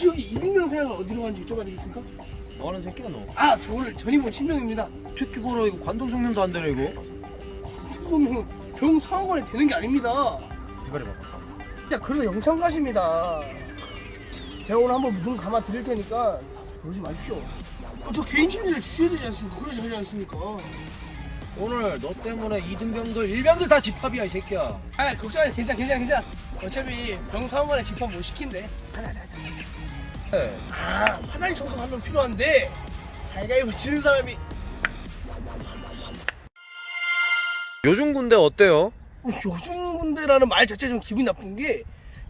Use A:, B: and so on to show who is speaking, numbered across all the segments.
A: 혹시 여기 이등병 생활 어디로 간지 여쭤봐도 되겠습니까?
B: 뭐하는 새끼야 너?
A: 아, 저 오늘 전입원 신명입니다.
B: 새끼 보라 이거 관동성명도 안 되네 이거
A: 특수면 병 상황관에 되는 게 아닙니다.
B: 대가리 봐봐
A: 진짜 그래도 영창 가십니다. 제가 오늘 한번 눈 감아 드릴 테니까 그러지 마십시오. 어, 저 개인 침대를 주셔야 되지 않습니까? 그러지 하지 않습니까?
B: 오늘 너 때문에 이등병들 일병들 다 집합이야 이 새끼야
A: 아, 걱정하지 괜찮아, 괜찮아, 괜찮아. 어차피 병 상황관에 집합 못 시킨대. 가자, 가자, 가자.
B: 네.
A: 아, 화장실 청소 한 명 필요한데 가위바위보 지는 사람이
B: 요즘 군대 어때요?
A: 어, 요즘 군대라는 말 자체 좀 기분이 나쁜 게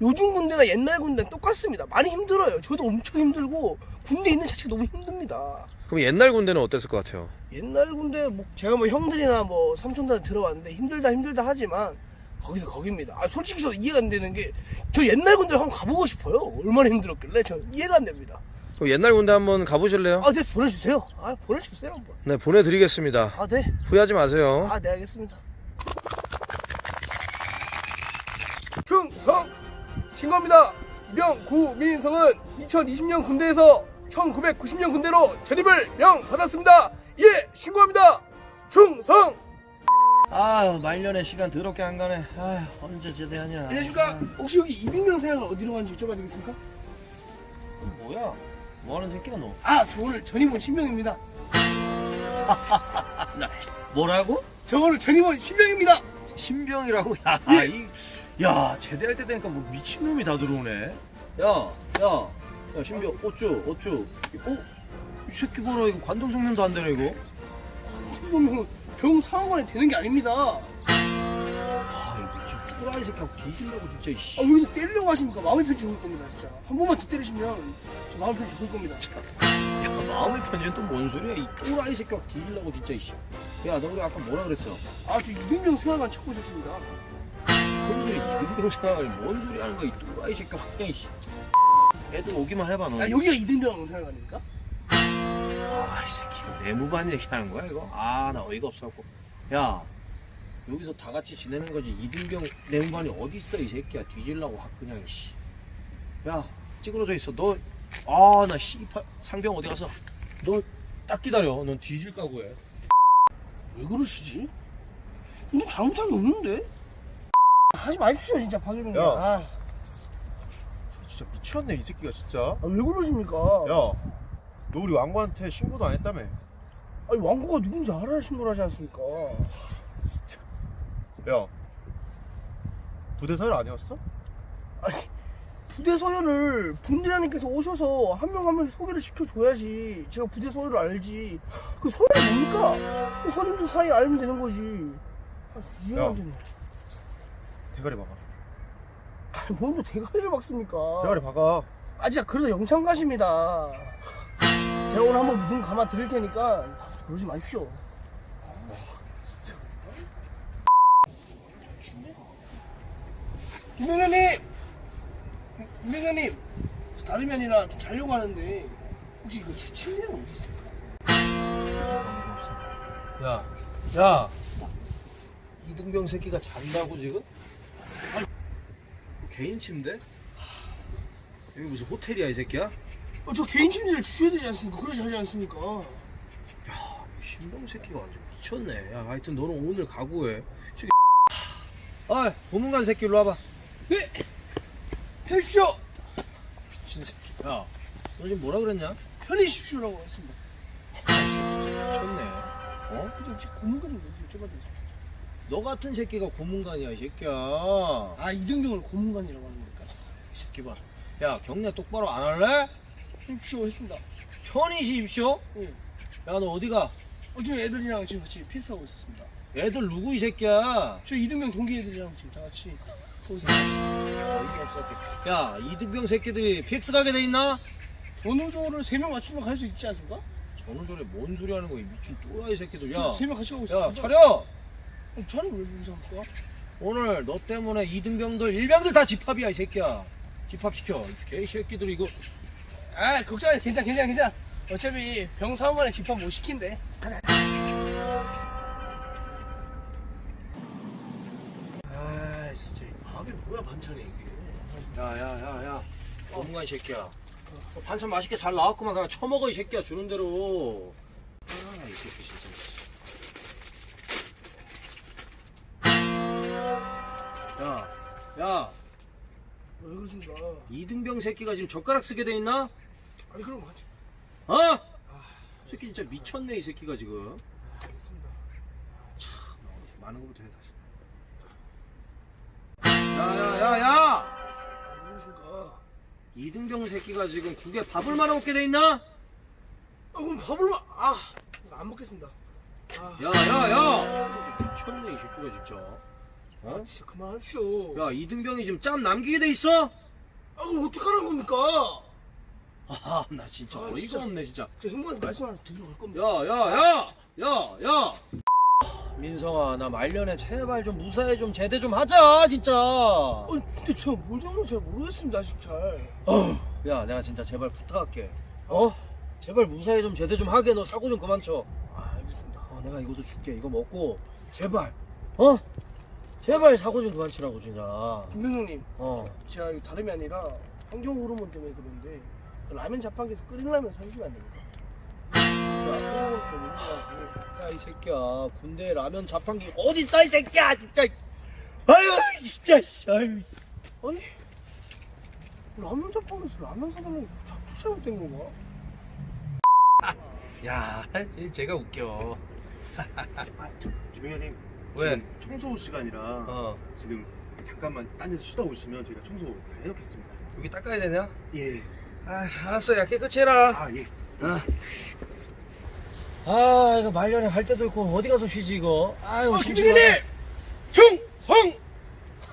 A: 요즘 군대나 옛날 군대는 똑같습니다. 많이 힘들어요. 저도 엄청 힘들고 군대 있는 자체가 너무 힘듭니다.
B: 그럼 옛날 군대는 어땠을 것 같아요?
A: 옛날 군대 뭐 제가 뭐 형들이나 뭐 삼촌들 들어왔는데 힘들다 힘들다 하지만 거기서 거깁니다. 아 솔직히 저 이해가 안 되는 게 저 옛날 군대를 한번 가보고 싶어요. 얼마나 힘들었길래 저 이해가 안 됩니다.
B: 그럼 옛날 군대 한번 가보실래요?
A: 아 네 보내주세요. 아 보내주세요 한번.
B: 네 보내드리겠습니다
A: 아 네.
B: 후회하지 마세요
A: 아, 네, 알겠습니다. 충성! 신고합니다. 명구민성은 2020년 군대에서 1990년 군대로 전입을 명받았습니다. 예, 신고합니다. 충성!
B: 아유 말년에 시간 더럽게 안 가네 아유 언제 제대하냐
A: 안녕하십니까? 혹시 여기 이등병 생활 어디로 간지 여쭤봐도 되겠습니까?
B: 뭐야 뭐하는 새끼야 너
A: 아, 저 오늘 전입원 신명입니다.
B: 뭐라고?
A: 저 오늘 전입원 신명입니다.
B: 신병이라고? 야,
A: 예.
B: 이, 야 제대할 때 되니까 뭐 미친 놈이 다 들어오네 야, 야, 야 신병 어쭈 어쭈 어? 이 새끼 봐라 이거 관동성명도 안 되네 이거
A: 소명 병 상황관에 되는 게 아닙니다. 아,
B: 아이 미친 또라이 새끼하고 뒤질라고 진짜 이씨
A: 여기서 때리려고 하십니까? 마음의 편지 적을 겁니다, 진짜. 한 번만 더 때리시면 저 마음의 편지 적을 겁니다.
B: 야 마음의 편지는 또 뭔 소리야 이 또라이 새끼하고 뒤질라고 진짜 이씨 야너 우리 아까 뭐라 그랬어?
A: 아, 저 이등병 생활관 찾고 있었습니다.
B: 뭔 소리 이등병 생활이 뭔 소리 하는 거야 이 또라이 새끼 확 그냥 이씨 애들 오기만 해봐 너
A: 아, 여기가 이등병 생활관입니까?
B: 아, 이 새끼 이거 내무반 얘기하는 거야 이거? 아, 나 어이가 없어갖고. 야, 여기서 다 같이 지내는 거지. 이등병 내무반이 어디 있어 이 새끼야? 뒤질라고 확 그냥 씨. 야, 찌그러져 있어. 너, 아, 나 씨발 상병 어디 가서? 너 딱 기다려. 넌 뒤질 각오해.
A: 왜 그러시지? 근데 잘못한 게 없는데? 하지 마십시오, 진짜, 박일병.
C: 야.
A: 아,
C: 진짜 미쳤네 이 새끼가 진짜
A: 아, 왜 그러십니까?
C: 야 너 우리 왕구한테 신고도 안 했다며
A: 아니, 왕고가 누군지 알아야 신고를 하지 않습니까?
C: 야 부대 서열 아니었어?
A: 아니, 부대 서열을 분대장님께서 오셔서 한 명 한 명씩 소개를 시켜줘야지. 제가 부대 서열을 알지. 그 서열이 뭡니까? 그 선임들 사이 알면 되는 거지. 아, 이해가 안
C: 야.
A: 되네.
C: 대가리 박아
A: 아니, 뭔또 대가리를 박습니까?
C: 대가리 박아
A: 아 진짜 그래도 영창 가십니다. 제가 오늘 한번 눈 감아 드릴 테니까 그러지 마십시오. 김명현님, 저 다름이 아니라 좀 자려고 하는데 혹시 그 제 침대가 어디
B: 없어. 야, 야. 이등병 새끼가 잔다고 지금? 아니, 뭐 개인 침대? 여기 무슨 호텔이야 이 새끼야?
A: 어, 저 개인 침대를 주셔야 되지 않습니까? 그러지 하지 않습니까?
B: 야, 신병 새끼가 완전 미쳤네. 야, 하여튼 너는 오늘 각오해. 새끼. 아, 고문관 새끼 일로 와봐.
A: 네, 해주십시오.
B: 미친 새끼. 야, 너 지금 뭐라 그랬냐?
A: 편히 십시오라고 했습니다.
B: 아, 이 새끼 진짜 미쳤네. 어?
A: 근데 혹시 고문관이 뭔지 여쭤봐도 되겠습니까?
B: 너 같은 새끼가 고문관이야, 이 새끼야.
A: 아 이등병을 고문관이라고 하는 겁니까?
B: 이 새끼 봐라. 야, 경례 똑바로 안 할래?
A: 십시오 했습니다.
B: 편히 쉬십시오.
A: 예.
B: 야, 너 어디가?
A: 어, 지금 애들이랑 지금 같이 필수하고 있었습니다.
B: 애들 누구 이 새끼야?
A: 저 이등병 동기 애들이랑 지금 다 같이 거기서
B: 없어. 야, 이등병 새끼들이 PX 가게 돼 있나?
A: 전우조를 세 명 맞추면 갈 수 있지 않습니까?
B: 전우절에 뭔 소리 하는 거야, 이 미친 또라이 새끼들. 야,
A: 세 명 같이 가고
B: 야,
A: 있습니다.
B: 차려!
A: 어, 차를 왜 여기서 합니까?
B: 오늘 너 때문에 이등병들, 일병들 다 집합이야, 이 새끼야. 집합시켜. 개 새끼들 이거.
A: 아 걱정하지 괜찮아 괜찮아 괜찮아. 어차피 병 사원관에 집합 못 시킨대. 가자. 아 진짜 이 밥이 뭐야 반찬이 이게.
B: 야, 야, 야, 야. 고문관 새끼야. 어, 반찬 맛있게 잘 나왔구만 그냥 처먹어 이 새끼야 주는 대로 아이 새끼 진짜 야야
A: 왜 그러십니까?
B: 이등병 새끼가 지금 젓가락 쓰게 돼 있나?
A: 아니 그럼 같이.
B: 어? 새끼 진짜 미쳤네 이 새끼가 지금
A: 알겠습니다.
B: 많은 것부터 해 다시 야야야야
A: 왜 그러십니까?
B: 이등병 새끼가 지금 국에 밥을 말아 먹게 돼 있나?
A: 아 그럼 밥을 마. 아안 먹겠습니다. 아,
B: 야야야 미쳤네 이 새끼가 진짜
A: 아
B: 어?
A: 진짜 그만하십시오.
B: 야 이등병이 지금 짬 남기게 돼 있어?
A: 아 그럼 어떡하라는 겁니까?
B: 아 나 진짜
A: 아,
B: 어이가
A: 진짜.
B: 없네 진짜
A: 제 형님한테 말씀 하나 드리러 갈 겁니다.
B: 야 야 야 야 야 민성아 나 말년에 제발 좀 무사히 좀 제대 좀 하자 진짜
A: 아니 근데 제가 뭘 잘못 잘 모르겠습니다 아직 잘.
B: 야 내가 진짜 제발 부탁할게 어? 제발 무사히 좀 제대 좀 하게 너 사고 좀 그만 쳐
A: 아 알겠습니다.
B: 어, 내가 이것도 줄게 이거 먹고 제발 어? 제발 사고 좀 그만 치라고 진짜
A: 김병 형님
B: 어
A: 제가 이거 다름이 아니라 환경 호르몬 때문에 그런데 라면 자판기에서 끓인 라면 사주시면 안 됩니까?
B: 야 이 새끼야 군대 라면 자판기 어디 있어 이 새끼야 진짜 아유 진짜 씨, 아유
A: 아니 라면 자판기에서 라면 사달라고 자꾸 잘못된 건가?
B: 야 제가 웃겨
C: 김영현님
B: 왜?
C: 지금 청소 시간이라
B: 어
C: 지금 잠깐만 딴 데서 쉬다 오시면 저희가 청소 다 해놓겠습니다
B: 여기 닦아야 되냐?
C: 예
B: 아 알았어 야 깨끗이 해라
C: 아예
B: 아. 아 이거 말년에 갈 데도 있고 어디 가서 쉬지 이거 아유
A: 아,
B: 심심하네.
A: 김병현님! 충성!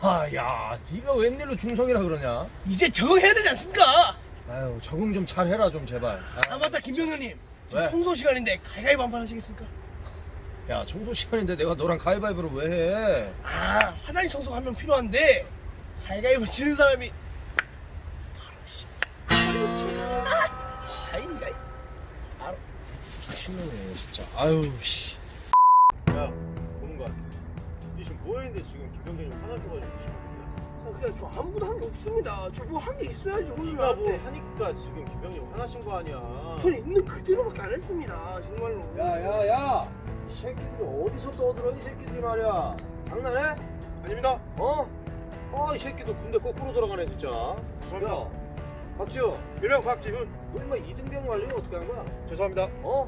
B: 아 야 네가 웬일로 중성이라 그러냐
A: 이제 적응해야 되지 않습니까?
B: 아유 적응 좀 잘 해라 좀 제발
A: 아 맞다 김병현님
B: 왜?
A: 청소 시간인데 가위가위보 한판 하시겠습니까?
B: 야 청소 시간인데 내가 너랑 가위바위보를 왜 해
A: 아 화장실 청소가 한 명 필요한데 가위가위보 지는 사람이 가위가
B: 미친놈이네 진짜. 아유 씨.
C: 야 보는 거이 지금 뭐 했는데 지금 김병현님 화나셔가지고
A: 아, 그냥 저 아무것도 한 게 없습니다. 저 뭐 한 게 있어야지 오늘
C: 네가 뭐
A: 나한테.
C: 하니까 지금 김병현님 화나신 거 아니야.
A: 전 있는 그대로밖에 안 했습니다 정말로.
B: 야야야. 이 새끼들이 어디서 떠들어 이 새끼들이 말이야. 장난해?
C: 아닙니다.
B: 어? 아이 새끼도 군대 거꾸로 돌아가네 진짜.
C: 죄송합니다.
B: 야 박지호
C: 일명 박지훈.
B: 너 인마 이등병 관리는 어떻게 한 거야?
C: 죄송합니다.
B: 어?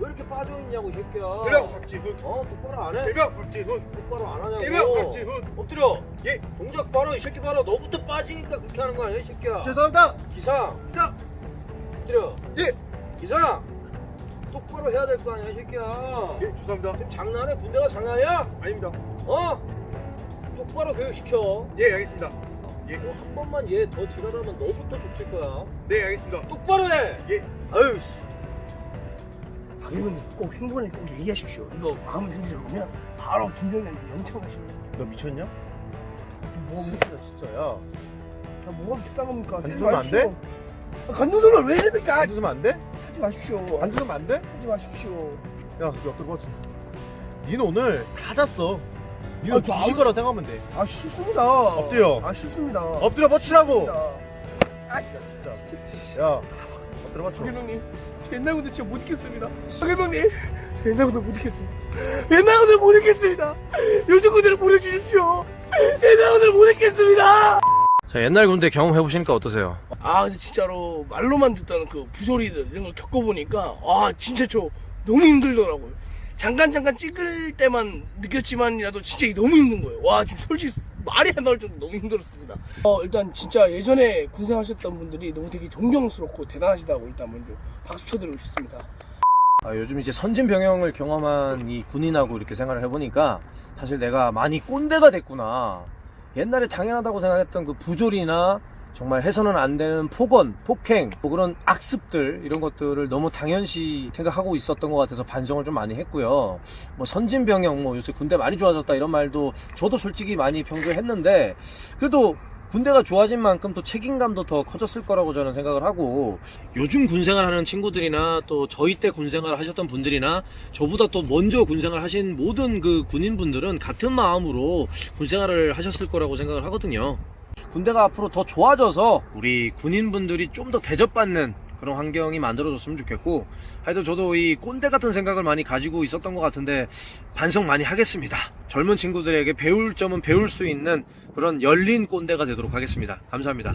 B: 왜 이렇게 빠져있냐고 이 새끼야.
C: 일명 박지훈.
B: 어? 똑바로 안 해?
C: 일명 박지훈.
B: 똑바로 안 하냐고.
C: 일명 박지훈.
B: 엎드려.
C: 예.
B: 동작 봐라 이 새끼 봐라. 너부터 빠지니까 그렇게 하는 거 아니야 이 새끼야?
C: 죄송합니다.
B: 기상
C: 기사.
B: 엎드려.
C: 예.
B: 기상 똑바로 해야 될 거 아니야 이 새끼야.
C: 예 죄송합니다.
B: 지금 장난해? 군대가 장난이야?
C: 아닙니다.
B: 어? 똑바로 교육시켜.
C: 예 알겠습니다 예.
B: 너 한 번만 얘 더 지랄하면 너부터 죽칠 거야
C: 네 알겠습니다
B: 똑바로 해
C: 예
B: 아유 씨.
A: 박일문님 꼭 행보에 꼭 얘기하십시오 이거 마음 흔들어오면 바로 김병현님 영창하십니다
C: 너 미쳤냐?
A: 뭐가
C: 새끼가 진짜 야
A: 아, 뭐가 비슷한 겁니까?
C: 안
A: 하지
C: 웃으면 안
A: 마십시오. 아, 간두성을 왜 이럽니까?
C: 안 웃으면 안 돼?
A: 하지 마십시오.
C: 안 웃으면 안 돼?
A: 하지 마십시오.
C: 야 엎드려 봐 지금 니는 오늘 다 잤어 니는
A: 아, 저 아무-
C: 거라 생각하면 돼
A: 아 싫습니다.
C: 엎드려.
A: 아 싫습니다.
C: 엎드려 버치라고
A: 아,
C: 진짜 야 엎드려 버쳐
A: 박일봉님, 저 옛날 군대 진짜 못 있겠습니다. 박일봉님, 저 옛날 군대 못 있겠습니다. 옛날 군대 못 있겠습니다. 요즘 군대를 보내주십시오. 옛날 군대를 못 있겠습니다.
B: 자 옛날 군대 경험해 보시니까 어떠세요?
A: 아 근데 진짜로 말로만 듣던 그 부소리들 이런 걸 겪어보니까 아 진짜 저 너무 힘들더라고요 잠깐 잠깐 찍을 때만 느꼈지만이라도 진짜 너무 힘든 거예요. 와 지금 솔직히 말이 안 나올 정도 너무 힘들었습니다. 어 일단 진짜 예전에 군생하셨던 분들이 너무 되게 존경스럽고 대단하시다고 일단 먼저 박수 쳐드리고 싶습니다.
B: 아, 요즘 이제 선진 병영을 경험한 이 군인하고 이렇게 생활을 해보니까 사실 내가 많이 꼰대가 됐구나. 옛날에 당연하다고 생각했던 그 부조리나 정말 해서는 안 되는 폭언, 폭행, 뭐 그런 악습들 이런 것들을 너무 당연시 생각하고 있었던 것 같아서 반성을 좀 많이 했고요. 뭐 선진 병영, 뭐 요새 군대 많이 좋아졌다 이런 말도 저도 솔직히 많이 평소했는데 그래도 군대가 좋아진 만큼 또 책임감도 더 커졌을 거라고 저는 생각을 하고 요즘 군생활 하는 친구들이나 또 저희 때 군생활 하셨던 분들이나 저보다 또 먼저 군생활 하신 모든 그 군인분들은 같은 마음으로 군생활을 하셨을 거라고 생각을 하거든요. 군대가 앞으로 더 좋아져서 우리 군인분들이 좀 더 대접받는 그런 환경이 만들어졌으면 좋겠고 하여튼 저도 이 꼰대 같은 생각을 많이 가지고 있었던 것 같은데 반성 많이 하겠습니다. 젊은 친구들에게 배울 점은 배울 수 있는 그런 열린 꼰대가 되도록 하겠습니다. 감사합니다.